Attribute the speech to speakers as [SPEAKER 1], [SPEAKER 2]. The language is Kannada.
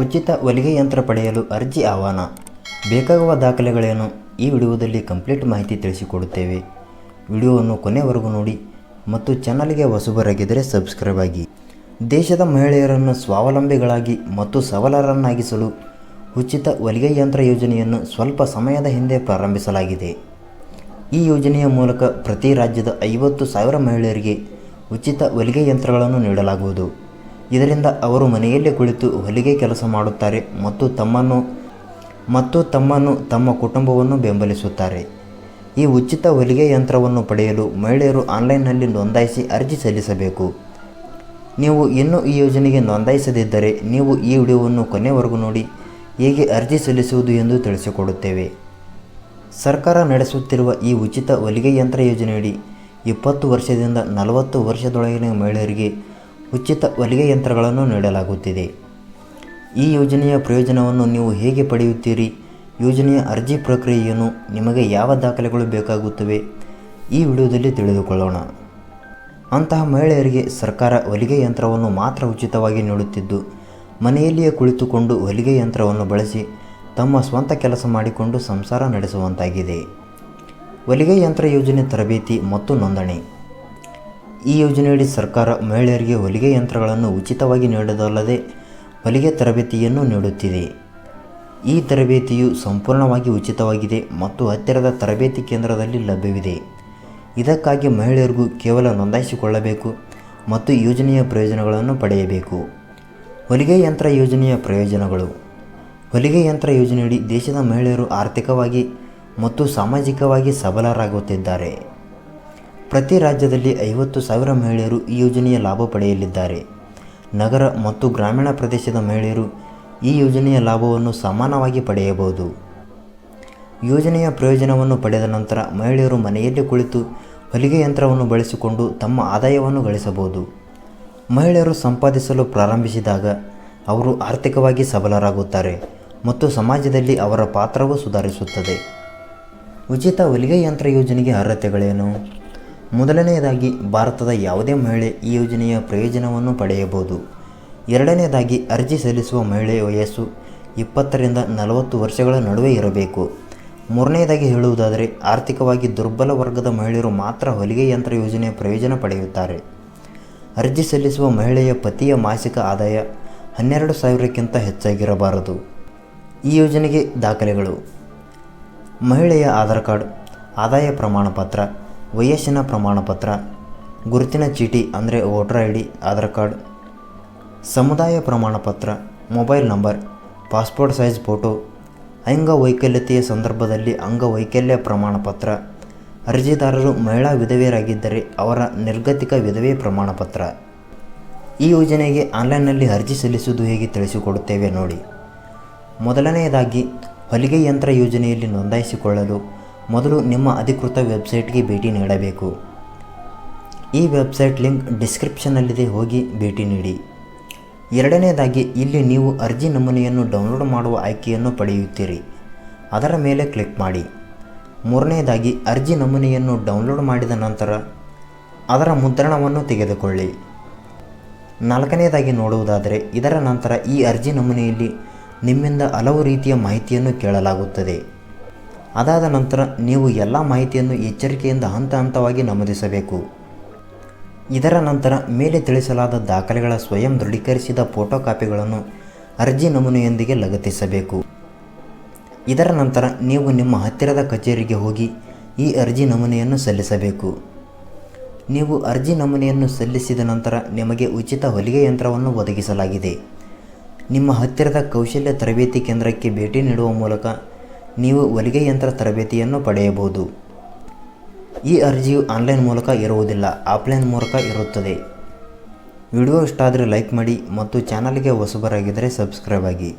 [SPEAKER 1] ಉಚಿತ ಹೊಲಿಗೆ ಯಂತ್ರ ಪಡೆಯಲು ಅರ್ಜಿ ಆಹ್ವಾನ. ಬೇಕಾಗುವ ದಾಖಲೆಗಳೇನು? ಈ ವಿಡಿಯೋದಲ್ಲಿ ಕಂಪ್ಲೀಟ್ ಮಾಹಿತಿ ತಿಳಿಸಿಕೊಡುತ್ತೇವೆ. ವಿಡಿಯೋವನ್ನು ಕೊನೆವರೆಗೂ ನೋಡಿ ಮತ್ತು ಚಾನಲ್ಗೆ ಹೊಸಬರಾಗಿದ್ದರೆ ಸಬ್ಸ್ಕ್ರೈಬ್ ಆಗಿ. ದೇಶದ ಮಹಿಳೆಯರನ್ನು ಸ್ವಾವಲಂಬಿಗಳಾಗಿ ಮತ್ತು ಸಬಲರನ್ನಾಗಿಸಲು ಉಚಿತ ಹೊಲಿಗೆ ಯಂತ್ರ ಯೋಜನೆಯನ್ನು ಸ್ವಲ್ಪ ಸಮಯದ ಹಿಂದೆ ಪ್ರಾರಂಭಿಸಲಾಗಿದೆ. ಈ ಯೋಜನೆಯ ಮೂಲಕ ಪ್ರತಿ ರಾಜ್ಯದ ಐವತ್ತು ಸಾವಿರ ಮಹಿಳೆಯರಿಗೆ ಉಚಿತ ಹೊಲಿಗೆ ಯಂತ್ರಗಳನ್ನು ನೀಡಲಾಗುವುದು. ಇದರಿಂದ ಅವರು ಮನೆಯಲ್ಲೇ ಕುಳಿತು ಹೊಲಿಗೆ ಕೆಲಸ ಮಾಡುತ್ತಾರೆ ಮತ್ತು ತಮ್ಮನ್ನು ಮತ್ತು ತಮ್ಮನ್ನು ತಮ್ಮ ಕುಟುಂಬವನ್ನು ಬೆಂಬಲಿಸುತ್ತಾರೆ. ಈ ಉಚಿತ ಹೊಲಿಗೆ ಯಂತ್ರವನ್ನು ಪಡೆಯಲು ಮಹಿಳೆಯರು ಆನ್ಲೈನ್ನಲ್ಲಿ ನೋಂದಾಯಿಸಿ ಅರ್ಜಿ ಸಲ್ಲಿಸಬೇಕು. ನೀವು ಇನ್ನೂ ಈ ಯೋಜನೆಗೆ ನೋಂದಾಯಿಸದಿದ್ದರೆ ನೀವು ಈ ವಿಡಿಯೋವನ್ನು ಕೊನೆವರೆಗೂ ನೋಡಿ, ಹೇಗೆ ಅರ್ಜಿ ಸಲ್ಲಿಸುವುದು ಎಂದು ತಿಳಿಸಿಕೊಡುತ್ತೇವೆ. ಸರ್ಕಾರ ನಡೆಸುತ್ತಿರುವ ಈ ಉಚಿತ ಹೊಲಿಗೆ ಯಂತ್ರ ಯೋಜನೆಯಡಿ ಇಪ್ಪತ್ತು ವರ್ಷದಿಂದ ನಲವತ್ತು ವರ್ಷದೊಳಗಿನ ಮಹಿಳೆಯರಿಗೆ ಉಚಿತ ಹೊಲಿಗೆ ಯಂತ್ರಗಳನ್ನು ನೀಡಲಾಗುತ್ತಿದೆ. ಈ ಯೋಜನೆಯ ಪ್ರಯೋಜನವನ್ನು ನೀವು ಹೇಗೆ ಪಡೆಯುತ್ತೀರಿ? ಯೋಜನೆಯ ಅರ್ಜಿ ಪ್ರಕ್ರಿಯೆಯನ್ನು ನಿಮಗೆ ಯಾವ ದಾಖಲೆಗಳು ಬೇಕಾಗುತ್ತವೆ? ಈ ವಿಡಿಯೋದಲ್ಲಿ ತಿಳಿದುಕೊಳ್ಳೋಣ. ಅಂತಹ ಮಹಿಳೆಯರಿಗೆ ಸರ್ಕಾರ ಹೊಲಿಗೆ ಯಂತ್ರವನ್ನು ಮಾತ್ರ ಉಚಿತವಾಗಿ ನೀಡುತ್ತಿದ್ದು, ಮನೆಯಲ್ಲಿಯೇ ಕುಳಿತುಕೊಂಡು ಹೊಲಿಗೆ ಯಂತ್ರವನ್ನು ಬಳಸಿ ತಮ್ಮ ಸ್ವಂತ ಕೆಲಸ ಮಾಡಿಕೊಂಡು ಸಂಸಾರ ನಡೆಸುವಂತಾಗಿದೆ. ಹೊಲಿಗೆ ಯಂತ್ರ ಯೋಜನೆ ತರಬೇತಿ ಮತ್ತು ನೋಂದಣಿ. ಈ ಯೋಜನೆಯಡಿ ಸರ್ಕಾರ ಮಹಿಳೆಯರಿಗೆ ಹೊಲಿಗೆ ಯಂತ್ರಗಳನ್ನು ಉಚಿತವಾಗಿ ನೀಡುವುದಲ್ಲದೆ ಹೊಲಿಗೆ ತರಬೇತಿಯನ್ನು ನೀಡುತ್ತಿದೆ. ಈ ತರಬೇತಿಯು ಸಂಪೂರ್ಣವಾಗಿ ಉಚಿತವಾಗಿದೆ ಮತ್ತು ಹತ್ತಿರದ ತರಬೇತಿ ಕೇಂದ್ರದಲ್ಲಿ ಲಭ್ಯವಿದೆ. ಇದಕ್ಕಾಗಿ ಮಹಿಳೆಯರಿಗೂ ಕೇವಲ ನೋಂದಾಯಿಸಿಕೊಳ್ಳಬೇಕು ಮತ್ತು ಯೋಜನೆಯ ಪ್ರಯೋಜನಗಳನ್ನು ಪಡೆಯಬೇಕು. ಹೊಲಿಗೆ ಯಂತ್ರ ಯೋಜನೆಯ ಪ್ರಯೋಜನಗಳು. ಹೊಲಿಗೆ ಯಂತ್ರ ಯೋಜನೆಯಡಿ ದೇಶದ ಮಹಿಳೆಯರು ಆರ್ಥಿಕವಾಗಿ ಮತ್ತು ಸಾಮಾಜಿಕವಾಗಿ ಸಬಲರಾಗುತ್ತಿದ್ದಾರೆ. ಪ್ರತಿ ರಾಜ್ಯದಲ್ಲಿ ಐವತ್ತು ಸಾವಿರ ಮಹಿಳೆಯರು ಈ ಯೋಜನೆಯ ಲಾಭ ಪಡೆಯಲಿದ್ದಾರೆ. ನಗರ ಮತ್ತು ಗ್ರಾಮೀಣ ಪ್ರದೇಶದ ಮಹಿಳೆಯರು ಈ ಯೋಜನೆಯ ಲಾಭವನ್ನು ಸಮಾನವಾಗಿ ಪಡೆಯಬಹುದು. ಯೋಜನೆಯ ಪ್ರಯೋಜನವನ್ನು ಪಡೆದ ನಂತರ ಮಹಿಳೆಯರು ಮನೆಯಲ್ಲೇ ಕುಳಿತು ಹೊಲಿಗೆ ಯಂತ್ರವನ್ನು ಬಳಸಿಕೊಂಡು ತಮ್ಮ ಆದಾಯವನ್ನು ಗಳಿಸಬಹುದು. ಮಹಿಳೆಯರು ಸಂಪಾದಿಸಲು ಪ್ರಾರಂಭಿಸಿದಾಗ ಅವರು ಆರ್ಥಿಕವಾಗಿ ಸಬಲರಾಗುತ್ತಾರೆ ಮತ್ತು ಸಮಾಜದಲ್ಲಿ ಅವರ ಪಾತ್ರವೂ ಸುಧಾರಿಸುತ್ತದೆ. ಉಚಿತ ಹೊಲಿಗೆ ಯಂತ್ರ ಯೋಜನೆಗೆ ಅರ್ಹತೆಗಳೇನು ಮೊದಲನೆಯದಾಗಿ ಭಾರತದ ಯಾವುದೇ ಮಹಿಳೆ ಈ ಯೋಜನೆಯ ಪ್ರಯೋಜನವನ್ನು ಪಡೆಯಬಹುದು. ಎರಡನೆಯದಾಗಿ ಅರ್ಜಿ ಸಲ್ಲಿಸುವ ಮಹಿಳೆಯ ವಯಸ್ಸು ಇಪ್ಪತ್ತರಿಂದ ನಲವತ್ತು ವರ್ಷಗಳ ನಡುವೆ ಇರಬೇಕು. ಮೂರನೆಯದಾಗಿ ಹೇಳುವುದಾದರೆ, ಆರ್ಥಿಕವಾಗಿ ದುರ್ಬಲ ವರ್ಗದ ಮಹಿಳೆಯರು ಮಾತ್ರ ಹೊಲಿಗೆ ಯಂತ್ರ ಯೋಜನೆಯ ಪ್ರಯೋಜನ ಪಡೆಯುತ್ತಾರೆ. ಅರ್ಜಿ ಸಲ್ಲಿಸುವ ಮಹಿಳೆಯ ಪತಿಯ ಮಾಸಿಕ ಆದಾಯ ಹನ್ನೆರಡು ಸಾವಿರಕ್ಕಿಂತ ಹೆಚ್ಚಾಗಿರಬಾರದು. ಈ ಯೋಜನೆಗೆ ದಾಖಲೆಗಳು. ಮಹಿಳೆಯ ಆಧಾರ್ ಕಾರ್ಡ್, ಆದಾಯ ಪ್ರಮಾಣಪತ್ರ ವಯಸ್ಸಿನ ಪ್ರಮಾಣಪತ್ರ, ಗುರುತಿನ ಚೀಟಿ ಅಂದರೆ voter I D, Aadhaar card, ಸಮುದಾಯ ಪ್ರಮಾಣಪತ್ರ, mobile number, passport size photo, ಅಂಗವೈಕಲ್ಯತೆಯ ಸಂದರ್ಭದಲ್ಲಿ ಅಂಗವೈಕಲ್ಯ ಪ್ರಮಾಣಪತ್ರ, ಅರ್ಜಿದಾರರು ಮಹಿಳಾ ವಿಧವೆಯರಾಗಿದ್ದರೆ ಅವರ ನಿರ್ಗತಿಕ ವಿಧವೆ ಪ್ರಮಾಣಪತ್ರ. ಈ ಯೋಜನೆಗೆ ಆನ್ಲೈನ್ನಲ್ಲಿ ಅರ್ಜಿ ಸಲ್ಲಿಸುವುದು ಹೇಗೆ ತಿಳಿಸಿಕೊಡುತ್ತೇವೆ ನೋಡಿ. ಮೊದಲನೆಯದಾಗಿ, ಹೊಲಿಗೆ ಯಂತ್ರ ಯೋಜನೆಯಲ್ಲಿ ನೋಂದಾಯಿಸಿಕೊಳ್ಳಲು ಮೊದಲು ನಿಮ್ಮ ಅಧಿಕೃತ ವೆಬ್ಸೈಟ್ಗೆ ಭೇಟಿ ನೀಡಬೇಕು. ಈ ವೆಬ್ಸೈಟ್ ಲಿಂಕ್ ಡಿಸ್ಕ್ರಿಪ್ಷನ್ನಲ್ಲಿದೆ, ಹೋಗಿ ಭೇಟಿ ನೀಡಿ. ಎರಡನೇದಾಗಿ, ಇಲ್ಲಿ ನೀವು ಅರ್ಜಿ ನಮೂನೆಯನ್ನು ಡೌನ್ಲೋಡ್ ಮಾಡುವ ಆಯ್ಕೆಯನ್ನು ಪಡೆಯುತ್ತೀರಿ. ಅದರ ಮೇಲೆ ಕ್ಲಿಕ್ ಮಾಡಿ. ಮೂರನೇದಾಗಿ, ಅರ್ಜಿ ನಮೂನೆಯನ್ನು ಡೌನ್ಲೋಡ್ ಮಾಡಿದ ನಂತರ ಅದರ ಮುದ್ರಣವನ್ನು ತೆಗೆದುಕೊಳ್ಳಿ. ನಾಲ್ಕನೇದಾಗಿ ನೋಡುವುದಾದರೆ, ಇದರ ನಂತರ ಈ ಅರ್ಜಿ ನಮೂನೆಯಲ್ಲಿ ನಿಮ್ಮಿಂದ ಹಲವು ರೀತಿಯ ಮಾಹಿತಿಯನ್ನು ಕೇಳಲಾಗುತ್ತದೆ. ಅದಾದ ನಂತರ ನೀವು ಎಲ್ಲ ಮಾಹಿತಿಯನ್ನು ಎಚ್ಚರಿಕೆಯಿಂದ ಹಂತ ಹಂತವಾಗಿ ನಮೂದಿಸಬೇಕು. ಇದರ ನಂತರ ಮೇಲೆ ತಿಳಿಸಲಾದ ದಾಖಲೆಗಳ ಸ್ವಯಂ ದೃಢೀಕರಿಸಿದ ಫೋಟೋ ಕಾಪಿಗಳನ್ನು ಅರ್ಜಿ ನಮೂನೆಯೊಂದಿಗೆ ಲಗತ್ತಿಸಬೇಕು. ಇದರ ನಂತರ ನೀವು ನಿಮ್ಮ ಹತ್ತಿರದ ಕಚೇರಿಗೆ ಹೋಗಿ ಈ ಅರ್ಜಿ ನಮೂನೆಯನ್ನು ಸಲ್ಲಿಸಬೇಕು. ನೀವು ಅರ್ಜಿ ನಮೂನೆಯನ್ನು ಸಲ್ಲಿಸಿದ ನಂತರ ನಿಮಗೆ ಉಚಿತ ಹೊಲಿಗೆ ಯಂತ್ರವನ್ನು ಒದಗಿಸಲಾಗಿದೆ. ನಿಮ್ಮ ಹತ್ತಿರದ ಕೌಶಲ್ಯ ತರಬೇತಿ ಕೇಂದ್ರಕ್ಕೆ ಭೇಟಿ ನೀಡುವ ಮೂಲಕ ನೀವು ಹೊಲಿಗೆ ಯಂತ್ರ ತರಬೇತಿಯನ್ನು ಪಡೆಯಬಹುದು. ಈ ಅರ್ಜಿಯು ಆನ್ಲೈನ್ ಮೂಲಕ ಇರುವುದಿಲ್ಲ, ಆಫ್ಲೈನ್ ಮೂಲಕ ಇರುತ್ತದೆ. ವಿಡಿಯೋ ಇಷ್ಟ ಆದರೆ ಲೈಕ್ ಮಾಡಿ ಮತ್ತು ಚಾನಲ್ಗೆ ಹೊಸಬರಾಗಿದ್ದರೆ ಸಬ್ಸ್ಕ್ರೈಬ್ ಆಗಿ.